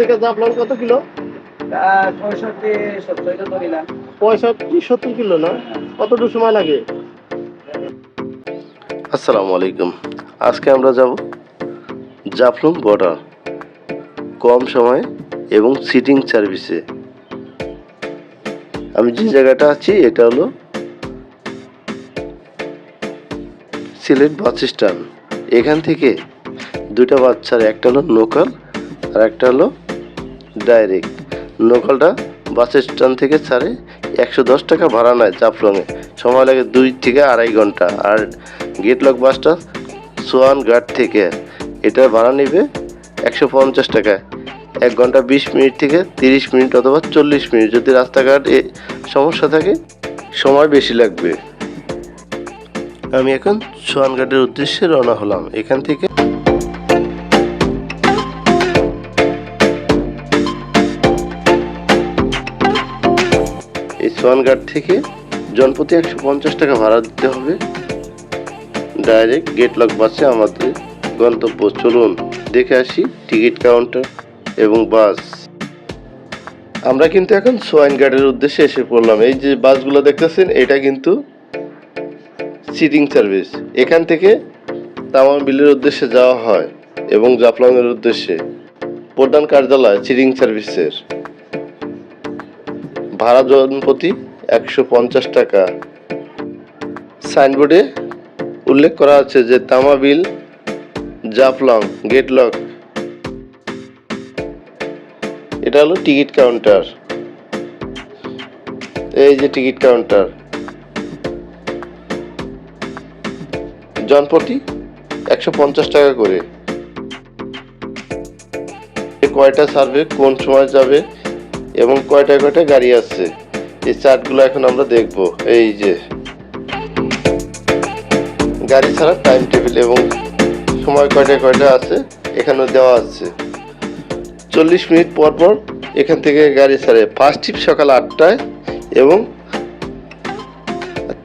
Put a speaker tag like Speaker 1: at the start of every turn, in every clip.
Speaker 1: থেকে জাফলং কত কিলো?
Speaker 2: পঁয়ষট্টি সত্তর
Speaker 1: কিলো না? কতটুকু সময় লাগে? আসসালামু আলাইকুম। আজকে আমরা যাব জাফলং বর্ডার কম সময়ে এবং সিটিং সার্ভিসে আমি যে জায়গাটা আছি এটা হলো সিলেট বাস স্ট্যান্ড এখান থেকে দুইটা বাচ্চার একটা হলো লোকাল আর একটা হলো ডাইরেক্ট। লোকালটা বাস স্ট্যান্ড থেকে ছাড়ে একশো দশ টাকা ভাড়া নেয় জাফলংয়ে। সময় লাগে দুই থেকে আড়াই ঘণ্টা। আর গেটলক বাসটা সোয়ান ঘাট থেকে। এটার ভাড়া নেবে একশো পঞ্চাশ টাকা। এক ঘণ্টা বিশ মিনিট থেকে তিরিশ মিনিট অথবা চল্লিশ মিনিট। যদি রাস্তাঘাট সমস্যা থাকে, সময় বেশি লাগবে। আমি এখন সোয়ানঘাটের উদ্দেশ্যে রওনা হলাম। এখান থেকে সোয়ানঘাট থেকে জনপ্রতি একশো পঞ্চাশ টাকা ভাড়া দিতে হবে। ডাইরেক্ট গেট লক বাসে আমাদের গন্তব্য। চলুন দেখে আসি টিকিট কাউন্টার এবং বাস। আমরা কিন্তু এখন সোয়াইনঘাটের উদ্দেশ্যে এসে পড়লাম। এই যে বাসগুলো দেখতেছেন, এটা কিন্তু সিটিং সার্ভিস এখান থেকে তামাম বিলের উদ্দেশ্যে যাওয়া হয় এবং জাফলংয়ের উদ্দেশ্যে। প্রধান কার্যালয় সিটিং সার্ভিসের ভাড়া জনপ্রতি একশো পঞ্চাশ টাকা। সাইনবোর্ডে উল্লেখ করা আছে যে তামাবিল জাফলং, গেটলক। এটা হলো টিকিট কাউন্টার। এই যে টিকিট কাউন্টার। জনপ্রতি একশো পঞ্চাশ টাকা করে। কয়টা সার্ভে, কোন সময় যাবে এবং কয়টা কয়টা গাড়ি আছে? এই চার্টগুলো এখন আমরা দেখব। এই যে। গাড়ি ছাড়া টাইম টেবিল এবং সময় কয়টা কয়টা আছে এখানে দেওয়া আছে। চল্লিশ মিনিট পর পর এখান থেকে গাড়ি ছাড়ে। ফার্স্ট ট্রিপ সকাল আটটায় এবং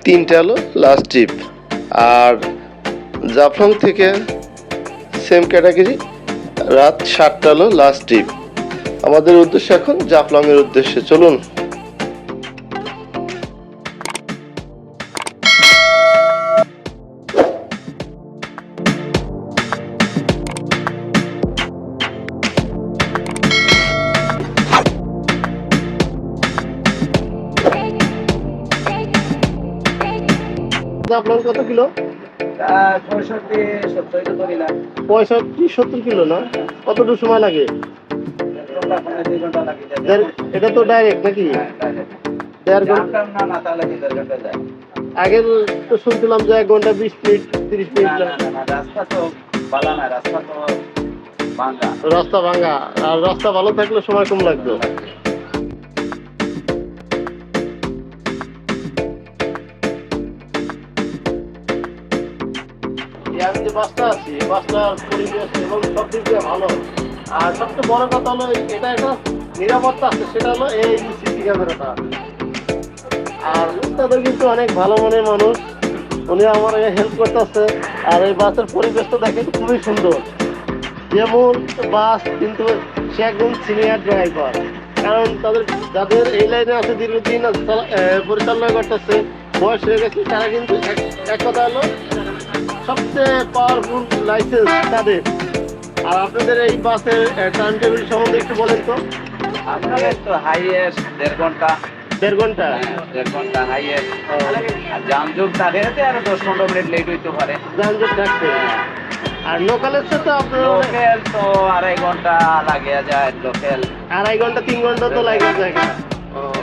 Speaker 1: তিনটা হলো লাস্ট ট্রিপ আর জাফলং থেকে সেম ক্যাটাগরি রাত সাতটা হলো লাস্ট ট্রিপ আমাদের উদ্দেশ্য এখন জাফলং এর উদ্দেশ্যে চলুন। জাফলং কত কিলো?
Speaker 2: পঁয়ষট্টি সত্তর
Speaker 1: কিলো না? কতটুকু সময় লাগে? এটা তো ডাইরেক্ট নাকি? দেড়
Speaker 2: ঘণ্টা না না তাহলে দেড় ঘণ্টা যায়
Speaker 1: আগে তো শুনছিলাম যে এক ঘণ্টা বিশ মিনিট তিরিশ মিনিট
Speaker 2: রাস্তা তো ভালো না রাস্তা তো ভাঙ্গা।
Speaker 1: রাস্তা ভাঙা আর রাস্তা ভালো থাকলে সময় কম লাগতো আমি যে বাসটা আছি বাসটার পরিবেশ এবং সব দিক দিয়ে ভালো। আর সবচেয়ে বড় কথা হলো, এটা একটা নিরাপত্তা আছে, সেটা হলো এই সিসি ক্যামেরাটা। আর তাদের কিন্তু অনেক ভালো মনের মানুষ। উনি আমার হেল্প করতেছে। আর এই বাসের পরিবেশটা দেখেন খুবই সুন্দর। যেমন বাস, কিন্তু সে একজন সিনিয়র ড্রাইভার কারণ তাদের যাদের এই লাইনে আছে, দীর্ঘদিন পরিচালনা করতেছে, বয়স হয়ে গেছে, তারা কিন্তু এক কথা হলো সবচেয়ে পাওয়ারফুল লাইসেন্স তাদের। আর আপনাদের এই বাসের টাইম টেবিল সম্বন্ধে একটু বলেন তো।
Speaker 2: আপনাদের তো হাইয়েস্ট দেড় ঘণ্টা।
Speaker 1: দেড় ঘণ্টা?
Speaker 2: হ্যাঁ, দেড় ঘণ্টা হাইয়েস্ট আর যুগ থাকে আরও দশ পনেরো মিনিট লেট হইতে পারে।
Speaker 1: যানজট থাকছে। আর লোকালের সাথে আপনার
Speaker 2: লোকেল তো আড়াই ঘণ্টা লাগে যায় লোকেল
Speaker 1: আড়াই ঘণ্টা তিন ঘণ্টা তো লাগে যায়।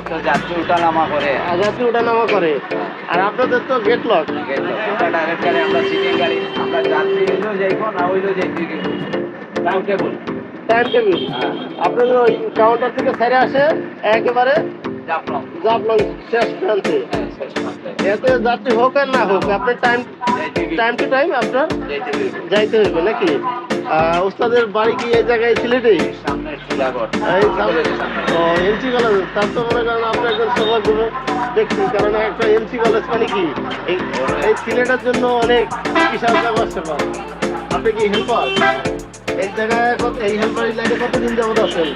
Speaker 2: তো যাত্রী উঠা নামা করে
Speaker 1: যাত্রী ওঠা নামা করে। আর আপনাদের তো গেট লক
Speaker 2: ডাইরেক্ট গাড়ি আমরা সিটিং গাড়ি। আমরা যাত্রী হইলেও যাইবো না হইলেও যাইতে টাইম টেবল
Speaker 1: টাইম টেবিল আপনাদের ওই কাউন্টার থেকে ছেড়ে আসে, একেবারে
Speaker 2: জাফলং,
Speaker 1: শেষ প্রান্তে। এতে যাত্রী হোক আর না হোক, আপনার টাইম টাইম টু টাইম আপনার
Speaker 2: যাইতে হইবে।
Speaker 1: নাকি? ওস্তাদের বাড়ি কি এই জায়গায় সিলেটেই এমসি কলেজ তার তো মনে করেন আপনি একজন সৌভাগ্য ব্যক্তি, কারণ একটা এমসি কলেজ মানে কি? এই সিলেটের জন্য অনেক বিশাল ব্যবস্থা আপনি কি হেল্পার এই জায়গায় কত এই হেলপারি লাইনে কতদিন যাবত আছেন?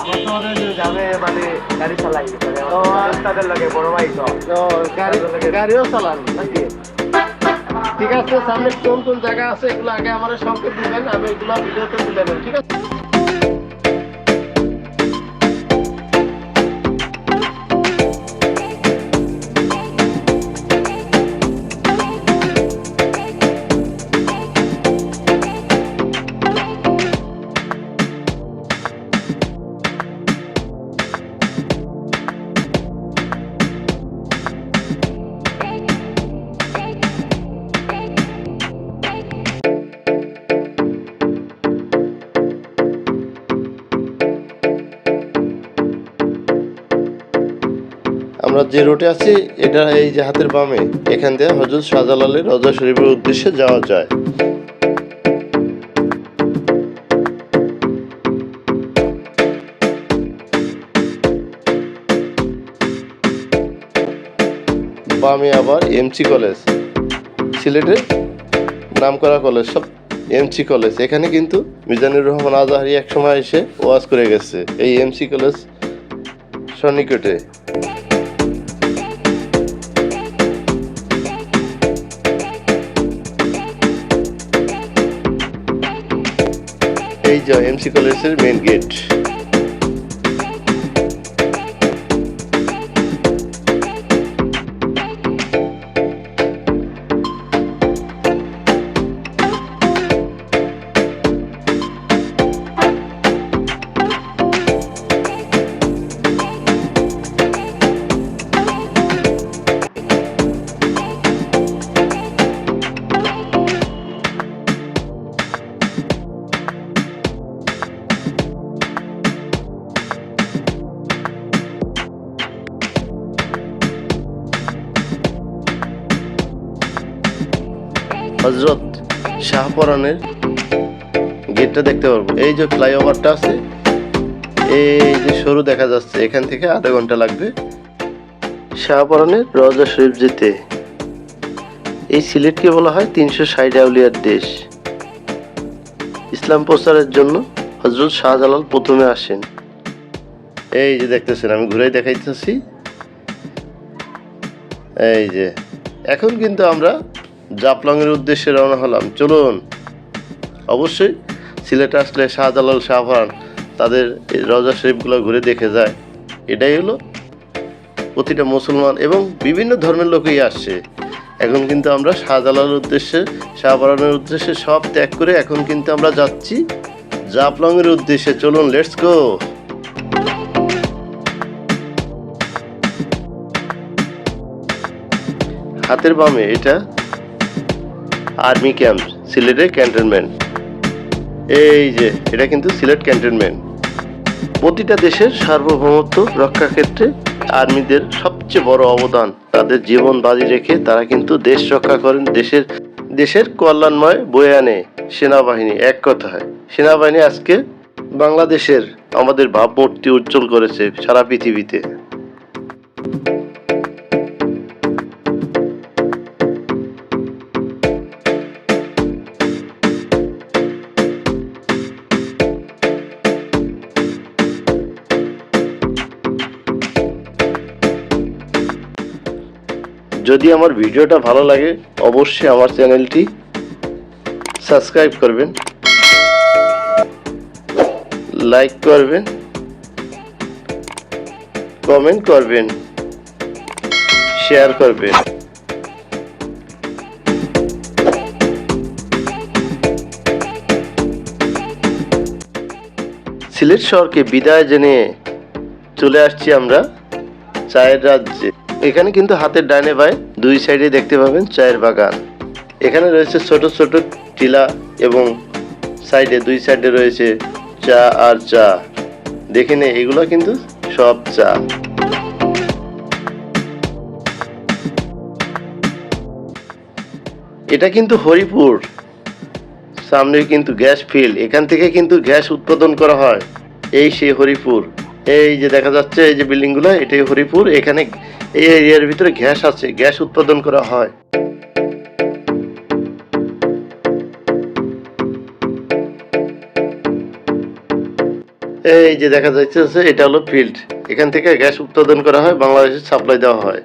Speaker 2: আমার তো মনে যাবে মানে গাড়ি চালাই
Speaker 1: ও,
Speaker 2: তাদের লাগে বড় ভাই তো।
Speaker 1: তো গাড়ি গাড়িও চালান নাকি? ঠিক আছে সামনে কোন কোন জায়গা আছে এগুলো আগে আমার সংকেত দিবেন আমি এগুলো ভিডিওতে তুলে নেব ঠিক আছে? যে রোডে আছি, এটা এই যে হাতের বামে, এখান দিয়ে হজরত শাহজালালের রজা শরীফের উদ্দেশ্যে যাওয়া যায়। বামে আবার এমসি কলেজ। সিলেটের নামকরা কলেজ, সব এমসি কলেজ। এখানে কিন্তু মিজানুর রহমান আজাহারি এক সময় এসে ওয়াজ করে গেছে। এই এমসি কলেজ সন্নিকটে। এই যে এমসি কলেজের মেন গেট হজরত শাহপরানের গেটটা দেখতে পারব। এই যে ফ্লাইওভারটা আছে, এই যে সরু দেখা যাচ্ছে, এখান থেকে আধা ঘণ্টা লাগবে শাহপরানের রজা শরীফ যেতে। এই সিলেটকে বলা হয় তিনশো ষাট আউলিয়ার দেশ। ইসলাম প্রচারের জন্য হজরত শাহজালাল প্রথমে আসেন। এই যে দেখতেছেন, আমি ঘুরে দেখাইতেছি। এই যে, এখন কিন্তু আমরা জাপলংয়ের উদ্দেশ্যে রওনা হলাম। চলুন। অবশ্যই সিলেটে আসলে শাহজালাল শাহফান তাদের এই রজা শরীফগুলো ঘুরে দেখে যায়। এটাই হলো প্রতিটা মুসলমান এবং বিভিন্ন ধর্মের লোকই আসছে। এখন কিন্তু আমরা শাহজালালের উদ্দেশ্যে শাহপারানের উদ্দেশ্যে সব ত্যাগ করে এখন কিন্তু আমরা যাচ্ছি জাপলংয়ের উদ্দেশ্যে। চলুন লেটস গো হাতের বামে এটা আর্মি ক্যাম্প সিলেটের ক্যান্টনমেন্ট। এই যে, এটা কিন্তু সিলেট ক্যান্টনমেন্ট। প্রতিটা দেশের সার্বভৌমত্ব রক্ষা ক্ষেত্রে আর্মিদের সবচেয়ে বড় অবদান। তাদের জীবন বাজি রেখে তারা কিন্তু দেশ রক্ষা করেন, দেশের দেশের কল্যাণময় বয়ে আনে সেনাবাহিনী, এক কথায়। সেনাবাহিনী আজকে বাংলাদেশের আমাদের ভাবমূর্তি উজ্জ্বল করেছে সারা পৃথিবীতে। যদি আমার ভিডিওটা ভালো লাগে, অবশ্যই আমার চ্যানেলটি সাবস্ক্রাইব করবেন, লাইক করবেন, কমেন্ট করবেন, শেয়ার করবেন। সিলেট শহরকে বিদায় জেনে চলে আসছি আমরা চায়ের রাজ্যে। এখানে কিন্তু হাতের ডাইনে বাই দুই সাইডে দেখতে পাবেন চায়ের বাগান। এখানে রয়েছে ছোট ছোট টিলা এবং সাইডে দুই সাইডে রয়েছে চা আর চা। দেখে নে, এগুলো কিন্তু সব চা। এটা কিন্তু হরিপুর। সামনে কিন্তু গ্যাস ফিল্ড, এখান থেকে কিন্তু গ্যাস উৎপাদন করা হয়। এই সেই হরিপুর। এই যে দেখা যাচ্ছে, এই যে বিল্ডিংগুলো, এটাই হরিপুর। এখানে এই এরিয়ার ভিতরে গ্যাস আছে, গ্যাস উৎপাদন করা হয়। এই যে দেখা যাচ্ছে এটা হলো ফিল্ড। এখান থেকে গ্যাস উৎপাদন করা হয়, বাংলাদেশে সাপ্লাই দেওয়া হয়।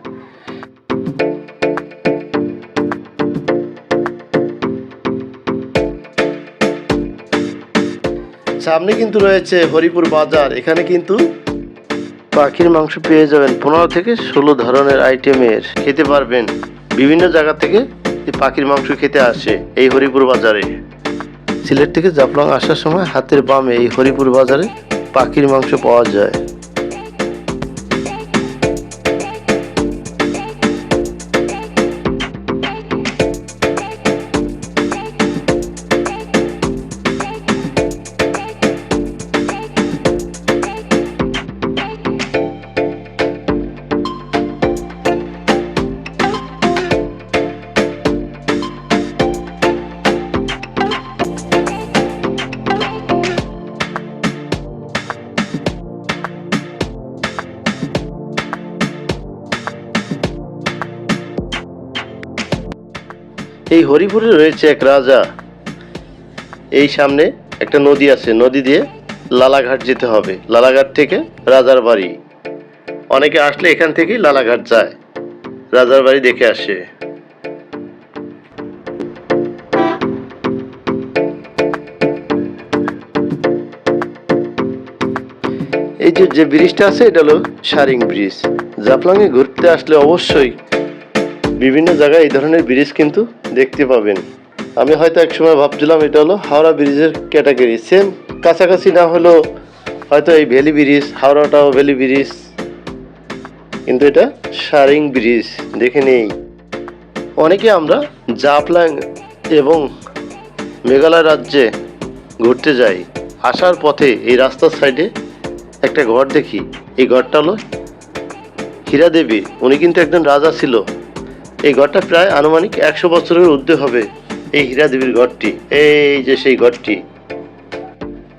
Speaker 1: সামনে কিন্তু রয়েছে হরিপুর বাজার। এখানে কিন্তু পাখির মাংস পেয়ে যাবেন পনেরো থেকে ষোলো ধরনের আইটেমের। খেতে পারবেন। বিভিন্ন জায়গা থেকে পাখির মাংস খেতে আসে এই হরিপুর বাজারে। সিলেট থেকে জাফলং আসার সময় হাতের বামে এই হরিপুর বাজারে পাখির মাংস পাওয়া যায়। এই হরিপুরে রয়েছে এক রাজা। এই সামনে একটা নদী আছে, নদী দিয়ে লালাঘাট যেতে হবে। লালাঘাট থেকে রাজার বাড়ি। অনেকে আসলে এখান থেকেই লালাঘাট যায়। রাজার বাড়ি দেখে আসে। এই যে যে ব্রিজটা আছে, এটা হলো সারিং ব্রিজ। জাফলংয়ে ঘুরতে আসলে অবশ্যই বিভিন্ন জায়গায় এই ধরনের ব্রিজ কিন্তু দেখতে পাবেন। আমি হয়তো এক সময় ভাবছিলাম এটা হলো হাওড়া ব্রিজের ক্যাটাগরি। সেম কাছাকাছি না হলেও হয়তো এই ভ্যালি ব্রিজ, হাওড়াটাও ভ্যালি ব্রিজ। কিন্তু এটা সারিং ব্রিজ, দেখে নেই। অনেকে আমরা জাপলাং এবং মেঘালয় রাজ্যে ঘুরতে যাই। আসার পথে এই রাস্তার সাইডে একটা ঘর দেখি। এই ঘরটা হলো হীরা দেবী উনি কিন্তু একজন রাজা ছিল। এই ঘরটা প্রায় আনুমানিক একশো বছরের ঊর্ধ্বে হবে, এই হীরা দেবীর ঘরটি। এই যে সেই ঘরটি।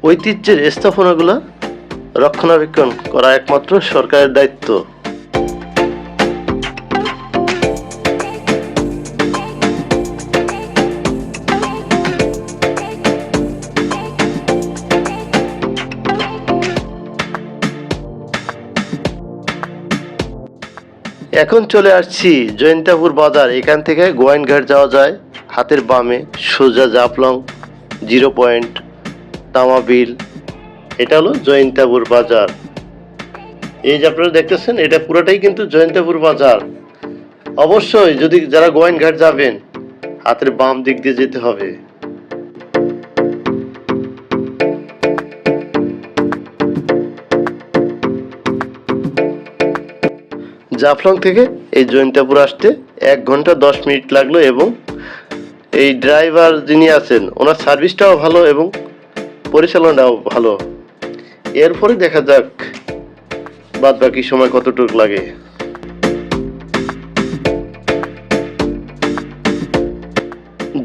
Speaker 1: ঐতিহ্যের স্থাপনাগুলো রক্ষণাবেক্ষণ করা একমাত্র সরকারের দায়িত্ব। এখন চলে আসছি জয়ন্তাপুর বাজার। এখান থেকে গোয়াইনঘাট যাওয়া যায়। হাতের বামে সোজা জাফলং, জিরো পয়েন্ট, তামাবিল। এটা হলো জয়ন্তাপুর বাজার। এই যে আপনারা দেখতেছেন, এটা পুরোটাই কিন্তু জয়ন্তাপুর বাজার। অবশ্যই যদি যারা গোয়াইনঘাট যাবেন, হাতের বাম দিক দিয়ে যেতে হবে। জাফলং থেকে এই জৈন্তাপুর আসতে এক ঘণ্টা দশ মিনিট লাগল এবং এই ড্রাইভার যিনি আছেন, ওনার সার্ভিসটাও ভালো এবং পরিচালনাটাও ভালো। এরপরে দেখা যাক বাদ বাকি সময় কতটুকু লাগে।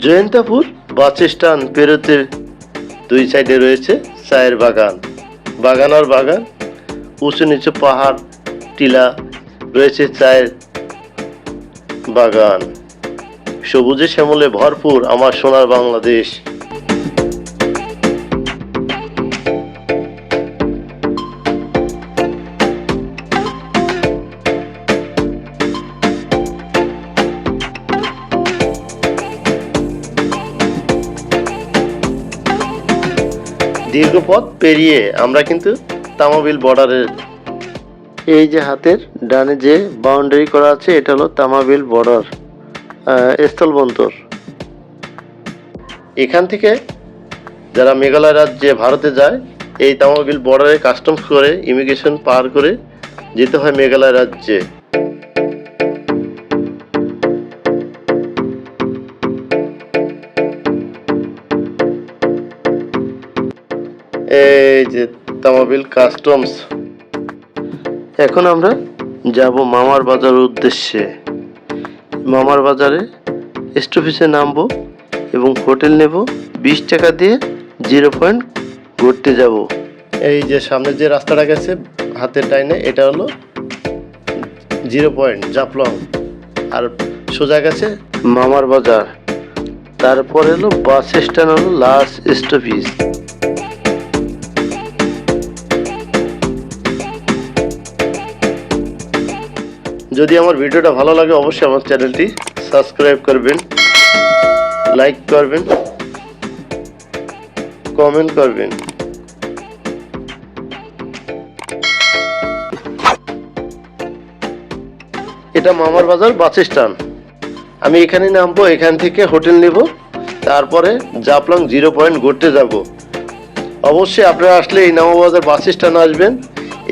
Speaker 1: জয়ন্তাপুর বাস স্ট্যান্ড পেরোতে দুই সাইডে রয়েছে চায়ের বাগান। বাগান আর বাগান, উঁচু নিচু পাহাড়, টিলা রয়েছে চায়ের বাগান। সবুজে শ্যামলে ভরপুর আমার সোনার বাংলাদেশ। দীর্ঘ পথ পেরিয়ে আমরা কিন্তু তামাবিল বর্ডারের এই যে হাতের ডানে যে বাউন্ডারি করা আছে, এটা হলো তামাবিল বর্ডার স্থলবন্তর এখান থেকে যারা মেঘালয় রাজ্যে ভারতে যায়, এই তামাবিল বর্ডারে কাস্টমস করে ইমিগ্রেশন পার করে যেতে হয় মেঘালয় রাজ্যে। এই যে তামাবিল কাস্টমস এখন আমরা যাব মামার বাজার উদ্দেশ্যে। মামার বাজারে স্টফিসে নামবো এবং হোটেল নেব। বিশ টাকা দিয়ে জিরো পয়েন্ট ঘুরতে যাব। এই যে সামনে যে রাস্তাটা গেছে হাতের ডাইনে, এটা হলো জিরো পয়েন্ট জাফলং। আর সোজা গেছে মামার বাজার। তারপর হলো বাস স্ট্যান্ড হলো লাস্ট স্টপেজ যদি আমার ভিডিওটা ভালো লাগে, অবশ্যই আমার চ্যানেলটি সাবস্ক্রাইব করবেন, লাইক করবেন, কমেন্ট করবেন। এটা মামার বাজার বাস স্ট্যান্ড। আমি এখানে নামবো, এখান থেকে হোটেল নেব, তারপরে জাপলং জিরো পয়েন্ট ঘুরতে যাব। অবশ্যই আপনারা আসলে এই নামাবাজার বাস স্ট্যান্ড আসবেন,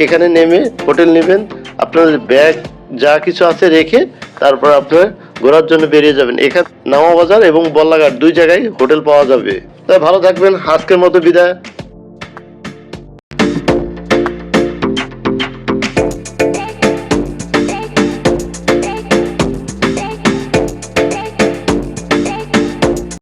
Speaker 1: এখানে নেমে হোটেল নেবেন, আপনাদের ব্যাগ যা কিছু আছে রেখে তারপর আপনার ঘোরার জন্য বেরিয়ে যাবেন। এখানে নামাবাজার এবং বল্লাঘাট, দুই জায়গায় হোটেল পাওয়া যাবে। তাই ভালো থাকবেন, আজকের মতো বিদায়।